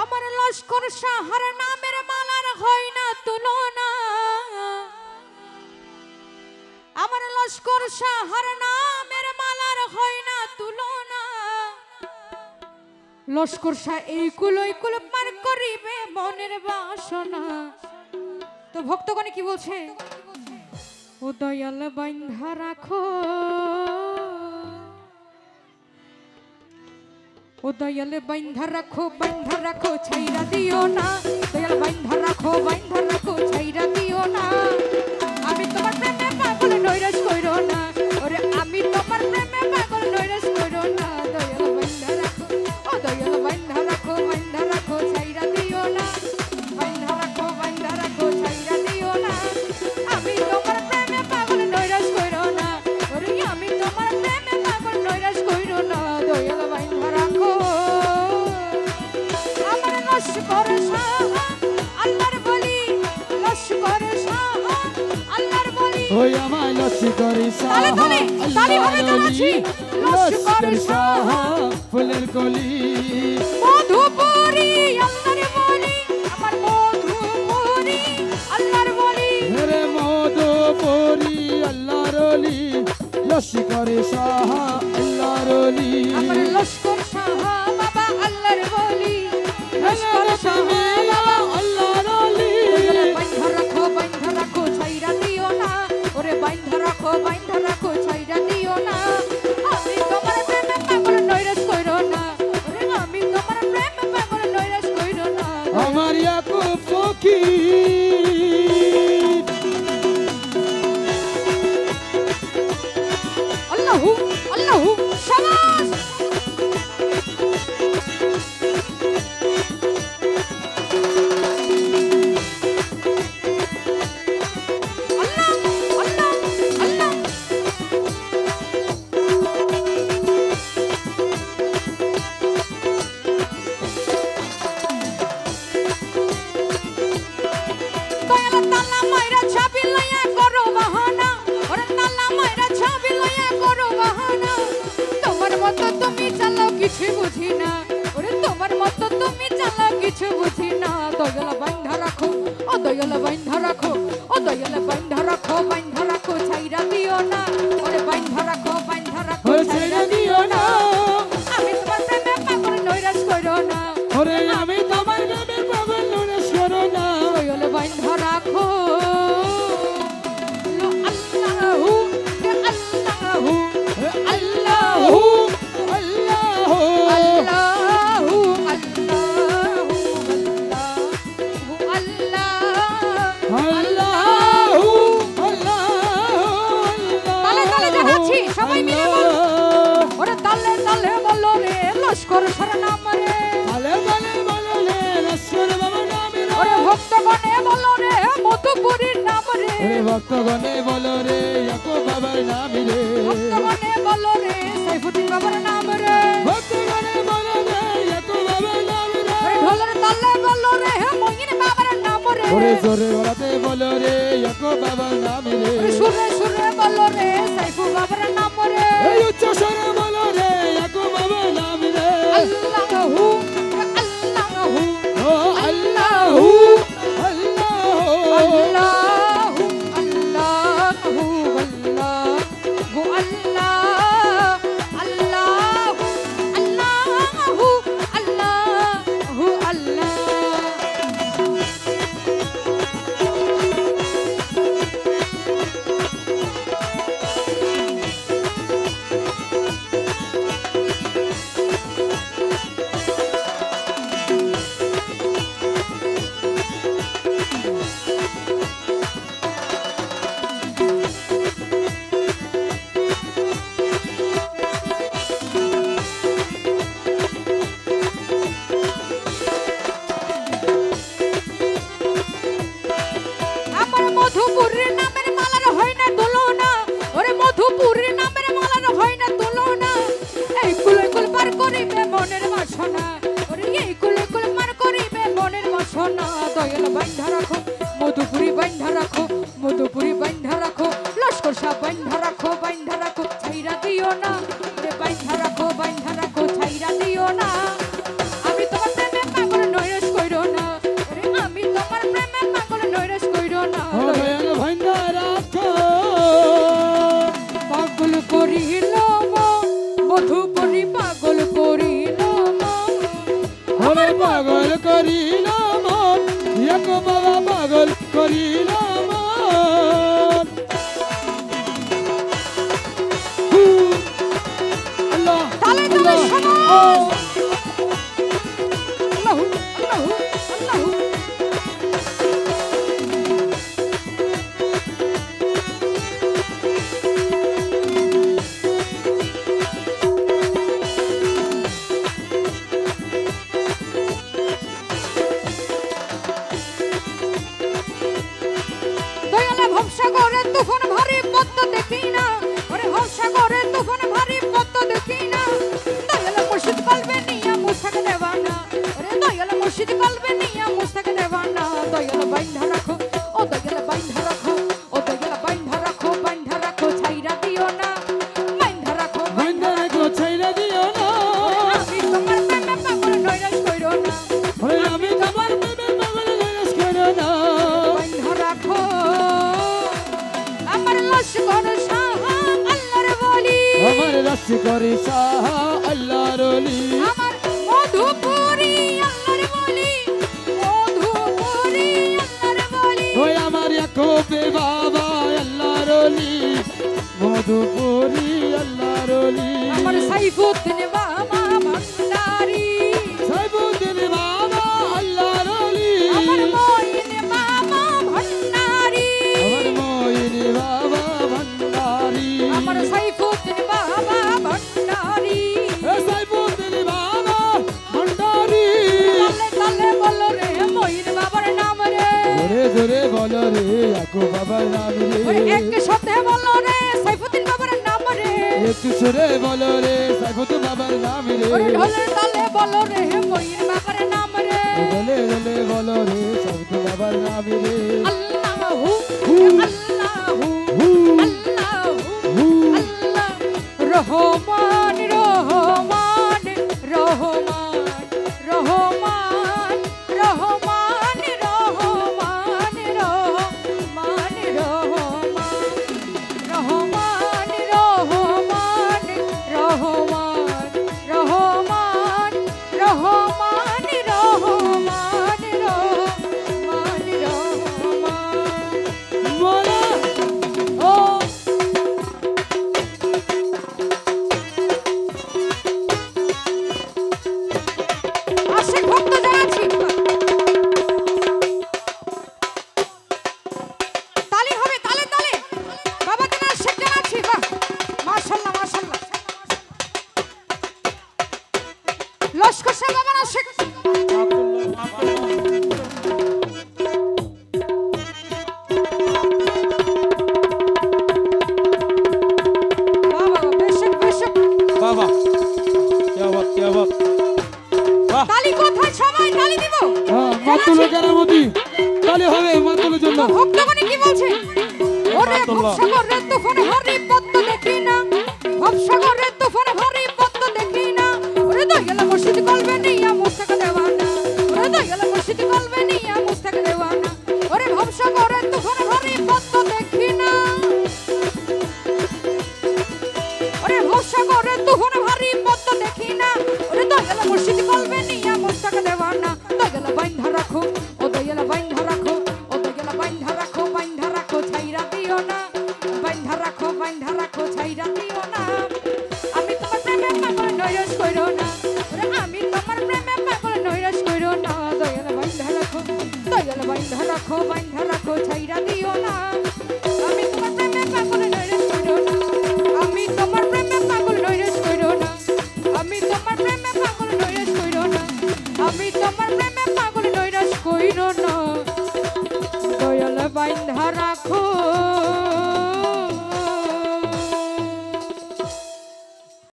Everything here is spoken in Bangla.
আমার লস্কর সাহার নামের মালার হয় না তুলনা। আমার লস্কর সাহার নামের মালার হয় না তুলনা। লস্কর শাহ এই কুল ওই কুল পার করিবে মনের বাসনা। তো ভক্তগণে কি বলছে? ও দয়াল বাইন্ধা রাখো। ও দয়াল বাইন্ধা রাখো বাইন্ধা রাখো, ছাইরা দিও না। দয়াল বাইন্ধা রাখো বাইন্ধা রাখো, ছাইরা দিও না। বুঝি লস্কর শাহ ফুলের কলি। মধুপুরি আল্লাহর বলি আমার মধুপুরি আল্লাহর বলি। রে মধুপুরি আল্লাহর বলি লস্কর শাহ আল্লাহর বলি আমার লস্কর শাহ বাবা আল্লাহর বলি। লস্কর শাহ বাহানা তোমার মতো তুমি চালাও কিছু বুঝি না। ওরে তোমার মতো তুমি চালাও কিছু বুঝি না। দয়াল বাইন্ধা রাখো ও দয়াল বাইন্ধা রাখো ও দয়াল বাইন্ধা রাখো বাইন্ধা রাখো ছাইরা দিও না। ওরে বাইন্ধা রাখো বাইন্ধা রাখো ছাইরা দিও না। আমি তোমার প্রেমে পাগল নৈরাশ করো না। ওরে আমি লস্কর নাম রে। তালে তালে বলো রে লস্কর বাবা নামে রে। ওরে ভক্তগণে বলো রে মধুপুরীর নাম রে। ওরে ভক্তগণে বলো রে ইয়াকুব বাবার নামে রে। ভক্তগণে বলো রে সাইফুদ্দিন বাবার নাম রে। ভক্তগণে বলো রে ইয়াকুব বাবার নামে রে। ওরে ঢোলের তালে বলো রে মহিন বাবার নাম রে। ওরে জোরে ওরাতে বলো রে ইয়াকুব বাবার নামে রে। ওরে সুরে সুরে বলো রে মধুপুরি বাইন্ধা রাখো মধুপুরি বাইন্ধা রাখো লস্কর সাহ বাইন্ধা রাখো বাইন্ধা রাখো ছাইরা দিও না। বাইন্ধা রাখো বাইন্ধা রাখো ছাইরা দিও না। আমি তোমার প্রেমে পাগল নৈরাস কইর না। আমি তোমার প্রেমে পাগল নৈরাস কইর না। বাইন্ধা রাখো। পাগল করিল মধুপুরি পাগল করিল আমার পাগল করিল শরীর আমার আল্লাহ। তুফান ভারী পদ্ম দেখি না। ওরে হর্ষা করে তুফান ভারী পদ্ম দেখি না। দয়াল মুর্শিদ কলবে নিয়া মুস্তাক দেবানা ওরে দয়াল মুর্শিদ কলবে নিয়া মুস্তাক দেবানা দয়াল বাইন্ধা লস্কর শাহ আল্লাহর বলি। আমার রাশি করে সাহা আল্লাহ আমার মধুপুরি আল্লাহর বলি। মধুপুরি আল্লাহর বলি। ওই আমার ইয়াকুবে বাবা আল্লাহ রলি মধুপুরি জোরে বলো রে ইয়াকুব বাবার নাম রে। এক সাথে বলো রে সাইফুদ্দিন বাবার নাম রে। একটু সুরে বলো রে সাইফুদ্দিন বাবার নাম রে। ঢোলের তালে বলো রে ময়ূর বাবার নাম রে। ঢলে বলে বলো রে সাইফুদ্দিন বাবার নাম রে। আল্লাহু আল্লাহু তালি কোথায় সবাই তালি দিব। হ্যাঁ মাতুলো কেরামতি তাহলে হবে মাতুলোর জন্য। ভক্তগণে কি বলছে? ওরে ভবসাগরে তুফানে হরি পদ্ম দেখি না। ভবসাগরে তুফানে হরি পদ্ম দেখি না। ওরে দয়াল মুর্শিদ কলবে নিয়া মুস্তাক দেওয়ানা ওরে দয়াল মুর্শিদ কলবে নিয়া মুস্তাক দেওয়ানা ওরে ভবসাগরে তুফানে হরি পদ্ম